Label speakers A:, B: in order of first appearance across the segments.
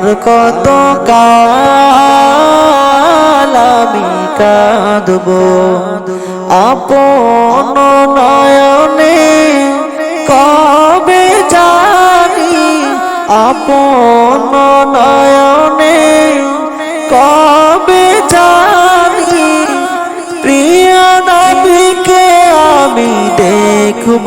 A: আর কত কাল আমি কাঁদব? আপন নয়নে কবে জানি? আপন নয়নে কবে জানি? প্রিয় নবীকে আমি দেখব।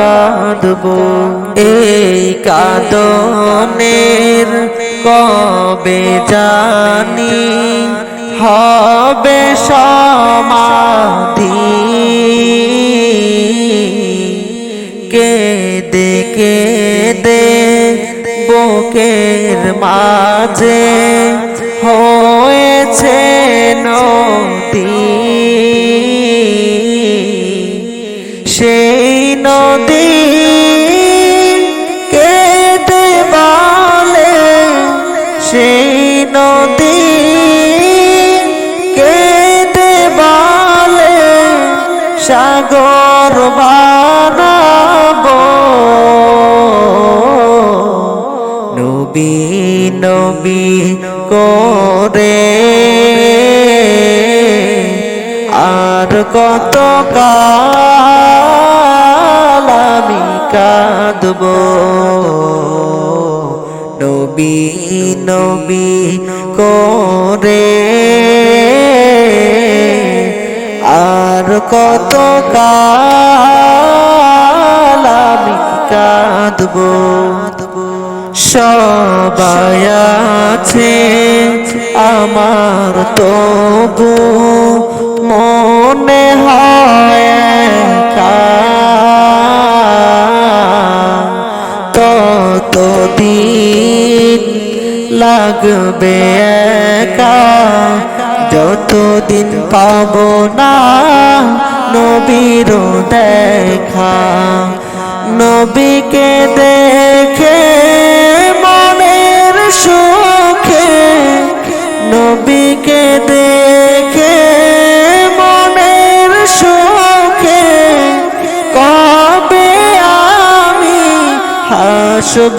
A: কাঁদব। এই কাদনের কবে জানি? হবে সমাধি। কেদে কেদে বুকের মাঝে হয়েছে সেই নদী কেটে বলে সাগর বানাবো। নবী নবী করে আর কত কাল আমি কাঁদব। নবী নবী করে আর কত কাল আমি কাঁদব, সবাই আছে আমার, তবু মনে হয় একা। ততদিন লাগবে একা। যতদিন পাব না নবীর দেখা। নবীকে দেখে মনের সুখে। নবীকে দেখে মনের সুখে। কবে আমি হাসব?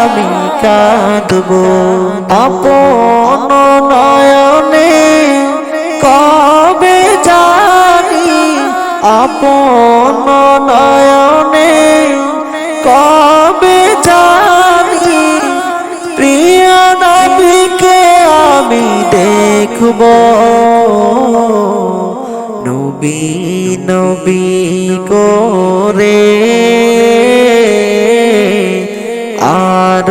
A: আমি কাঁদব। আপন নয়নে কবে জানি? আপন নয়নে কবে জানি? প্রিয় নবীকে আমি দেখব। নবী নবী করে